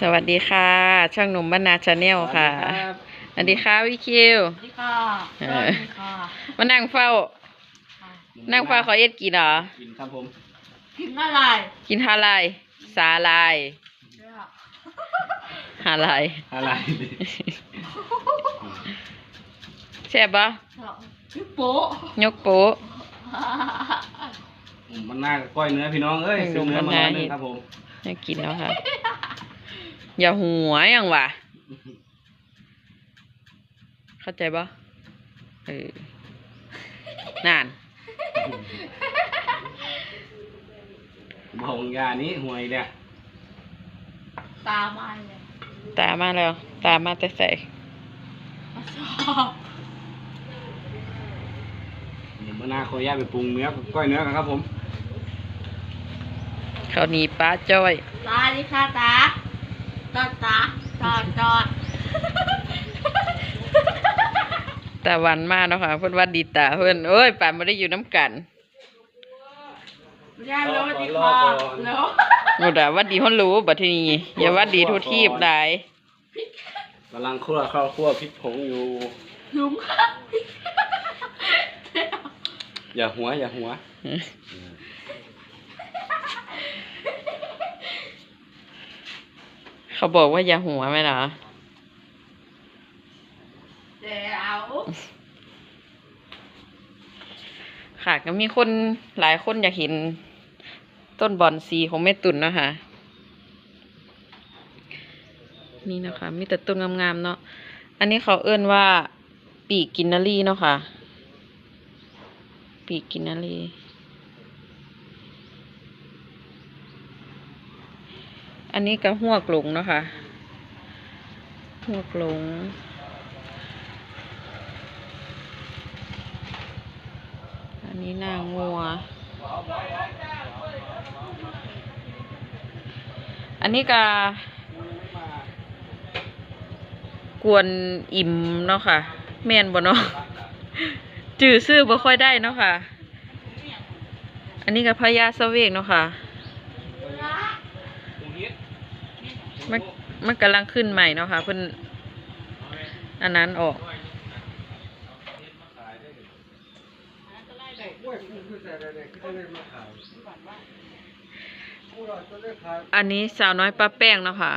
สวัสดีค่ะ ช่างหนุ่มบ้านนาชาแนลค่ะสวัสดีค่ะวิคิวสวัสดีค่ะเอสอวัสดีค่ะมานั่งเฝ้าค่ะนั่งเฝ้าขอเอ็ดกินเหรอกินครับผม กินอะไร กินฮาลายสาลายเนี่ยฮาลายอะไรแซ่บปะพี่โป๊ะยกโป๊ะมันน่าก้อยเนื้อพี่น้องเอ้ยอืมซื้อเนื้อมามันน่าร้อยหนึเห็งนครับผมน่ากินแล้วค่ะ อย่าหัวอย่างวะเข้าใจปะเออนานบอกยานี้ห่วยเนี่ยตามมาเลยตามมาแล้ว ตามมาแต่ใส่มาชอบเดี๋ยวมันน่าขอแยกไปปรุงเนื้อก้อยเนื้อกันครับผม เขาวหนีป้าจ้อย ตาดิค่ะตา จอดตาจอดจอดตาวันมากเนาะค่ะเพื่อนว่าดีตาเพื่อนเอ้ยป่านไม่ได้อยู่น้ำกันย่าเร็วดีค่ะเร็วหนูด่าว่าดีฮอนรู้บัดทีนี้อย่าว่าดีทุกทีบได้กำลังคั่วข้าวคั่วพริกผงอยู่ลุงค่ะอย่าหัวอย่าหัว เขาบอกว่าอย่าหัวไหมเหรอเดี๋ยวค่ะก็มีคนหลายคนอยากเห็น ต้นบอนซีของแม่ตุ่นเนาะคะนี่นะคะ มีแต่ต้นงามๆเนาะอันนี้เขาเอื้นว่าปีกกินนารีเนาะค่ะ ปีกกินนารี อันนี้ก็หัวกลงเนาะค่ะหัวกลงอันนี้นางงัว อันนี้ก็กวนอิ่มเนาะค่ะ แม่นบ่เนาะจื่อซื้อบ่ค่อยได้เนาะค่ะ อันนี้ก็พญาสเวกเนาะค่ะ มันมันกำลังขึ้นใหม่เนาะค่ะเพิ่นอันนั้นออกอันนี้สาวน้อยป้าแป้งเนาะค่ะ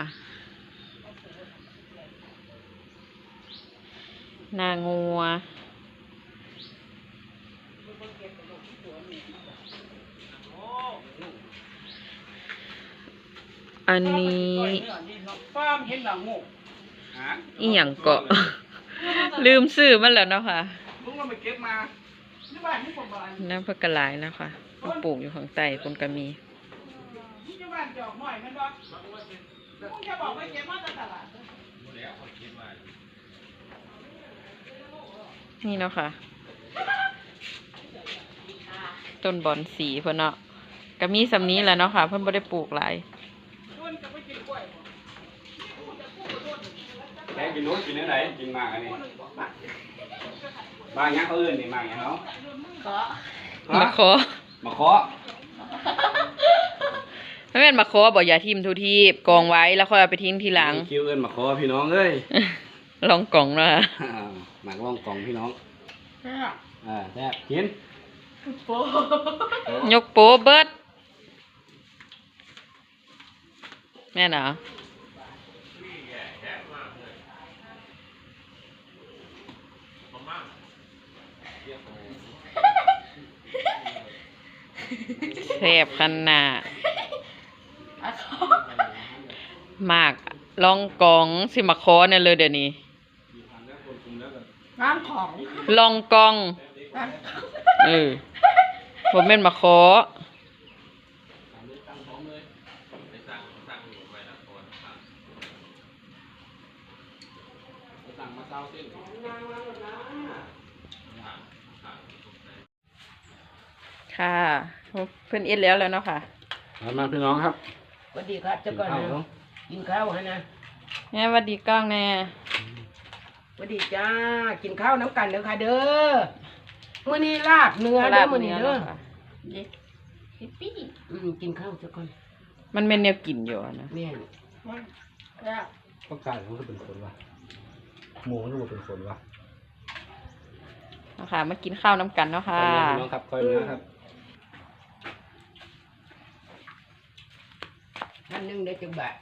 นางงัว อันนี้ฟ้ามเห็นหลังงูฮะอีหยังเกาะ ลืมซื้อมันแล้วเนาะค่ะมึงว่าไปเก็บมาที่บ้านที่ผมบ้านน้ำผักกะหลายเนาะค่ะมาปลูกอยู่ข้างใต้คนก็มีที่บ้านจอกหน่อยมันบ่มึงจะบอกไปเก็บมาจากตลาดนี่เนาะค่ะ ต้นบอนสีเพิ่นเนาะก็มีสำนี้แหล้วเนาะค่ะ เพิ่นบ่ได้ปลูกหลาย กกินนู้นกินเนื้อไหนกินมากอันนี้บางอย่างเขาเอื่นนี่บางอย่างเขาก็มาขอมาเคาะไม่แม่นมาขอบอกอย่าทิมทุทีบกองไว้แล้วค่อยเอาไปทิ้งทีหลัง คิวเอื่นมาเคาะพี่น้องเอ้ยลองกล่องเนาะค่ะอ่าหมักล่องกล่องพี่น้องเนี่ยอ่าแซ่บกินพี่โป๊ะยกโป๊เบิดแม่นเหรอ แซ่บขนาดอะชอบมากลองกองสิมาคอเนี่ยเลยเดี๋ยวนี้น้ำของลองกองน้ำของเออผมเป็นมาคอสั่งมาเต้าเส้น ค่ะเพื่อนเอ็ดแล้วแล้วเนาะค่ะมามาพี่น้องครับสวัสดีครับเจ้าก่อนข้าวนะเนาะกินข้าวฮะนะแม่หวัดดีกล้องแน่สวัสดีจ้ากินข้าวน้ำกันเด้อค่ะ เด้อมื้อนี้ลาบเนื้อเด้อมื้อนี้เด้อค่ะเด็กฮิปปี้อืมกินข้าวเจ้าก่อนมันเป็นแนวกลิ่นอยู่อะนะแม่นมันแล้วก็กลายมันก็เป็นคนวะหมูมันก็เป็นคนวะเนาะค่ะมากินข้าวน้ำกันเนาะคอค่ะยนะพี่น้องครับคอยนะครับ ท่านหนึงได้จักบาท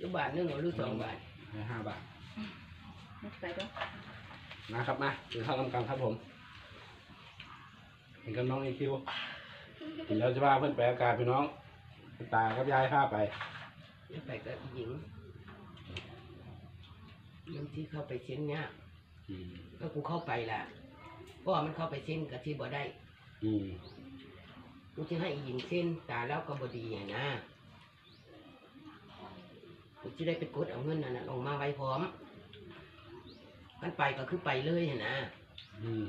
จักบาทหนึงหรือสองบาทให้ห้าบาทใส่ด้วยนะครับมากินข้าวน้ำกันครับผมเห็นกันน้องอีคิวกินแล้วจะพาเพื่อนไปอากาศพี่น้อง ตากับยายพาไปแล้วไปกับอีหญิงยังที่เข้าไปเช่นเนี้ยอืม ก็กูเข้าไปล่ะเพราะว่ามันเข้าไปเส้นกับที่บ่ได้ อืม กูจะให้อีหญิงเส้นตาแล้วก็บดีอะนะกูจะได้ไปกดเอาเงินนั่นน่ะลงมาไว้พร้อมมันไปก็คือไปเลยอะนะอืม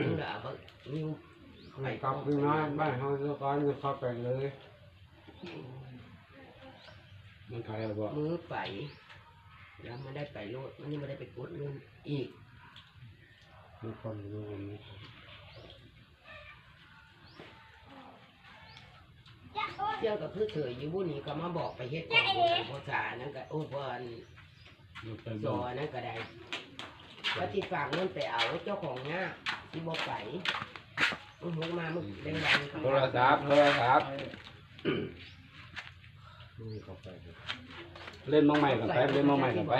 มึงด่าบ่นิ้วไปกลับพี่น้อยบ้านเขาเจ้าก้อนเขาไปเลย มันใครเอาบอกมือไป แล้วมันได้ไปโลดมันยังไม่ได้ไปกดเงินอีก มีคนรู้วันนี้เที่ยวกับเพื่อเถยอยู่บุนี่ก็มาบอกไปเฮ็ดของภาษานั่นก็โอ้พอนมันไปซบออกนั่นก็ได้ว่าที่ฝากเงินไปเอาเจ้าของเนี่ยที่บอกไปมึงหกมามึงเล่นวันโทรศัพท์โทรศัพท์นี่เขาไปเลยเล่นน้องใหม่กันไปเล่นน้องใหม่กันไป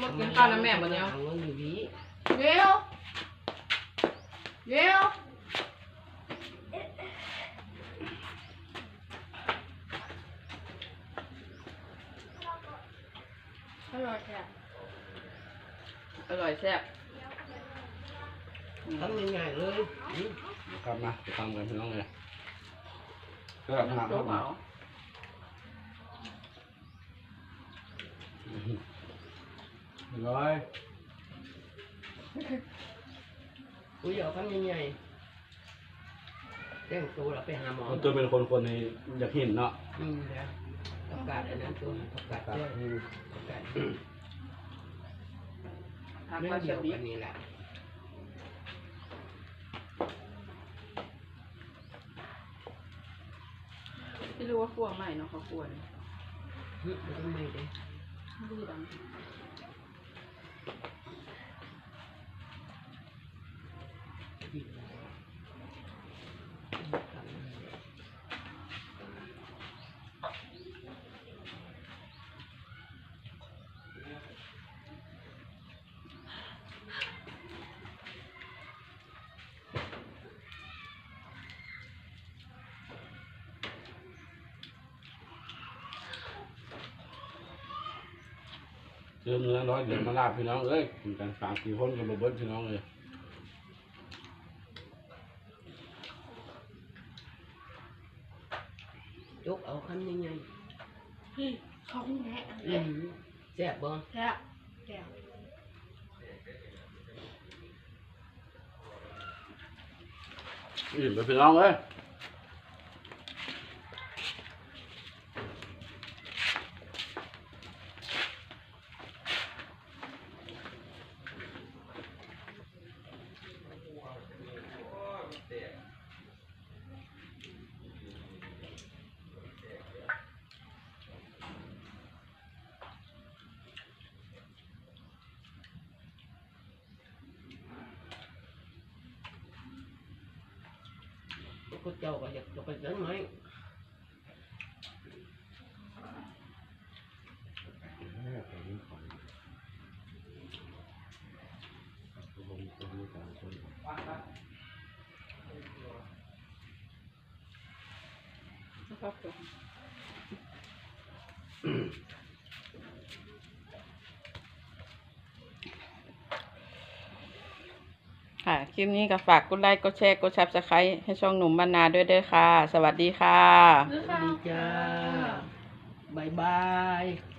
มากินข้าวน้ำแม่บัดเนี้ยเอาเงินอยู่ดีเร็วเร็วอร่อยแท้อร่อยแซ่บทำง่ายๆเลยอืมกลับมาไปทำกันพี่น้องเลยก็ทำโจ๊กคเหรัมา ร้อยกูอยากทำง่ายๆแต่งตัวแล้วไปหาหมอตัวเป็นคนคนในอยากเห็นเนาะอืมนะประกาศอันนั้นตัวประกาศตัดเจ้านี่ประกาศทานเรื่ข้าอวงเดีเชียยววบีกันนี่แหละที่รู้ว่าคั่วใหม่เนาะเขาคั่วเนี่ยอืมไม่ต้องไม่ได้ไม่ได้ดัง เจอเนื้อร้อยเดี๋ยวมาลาบพี่น้องเอ้ยกินกันสามสี่คนกันมาเบิ้ลพี่น้องเลยยกเอาคำยังไงพี่เขาแนะเลอืยมแซ่บบ่แซ่บแซ่บอิ่มไปพี่น้องเอ้ย ก็เจ้าก็อยากจะไปเจอไหมแม่ไปนี่ของลงตรงนี้สามคนนะครับผม คลิปนี้ก็ฝากกดไลค์ กดแชร์ กดซับสไครต์ให้ช่องหนุ่มบรรณาด้วยเด้อค่ะ สวัสดีค่ะ สวัสดีจ้าบายบาย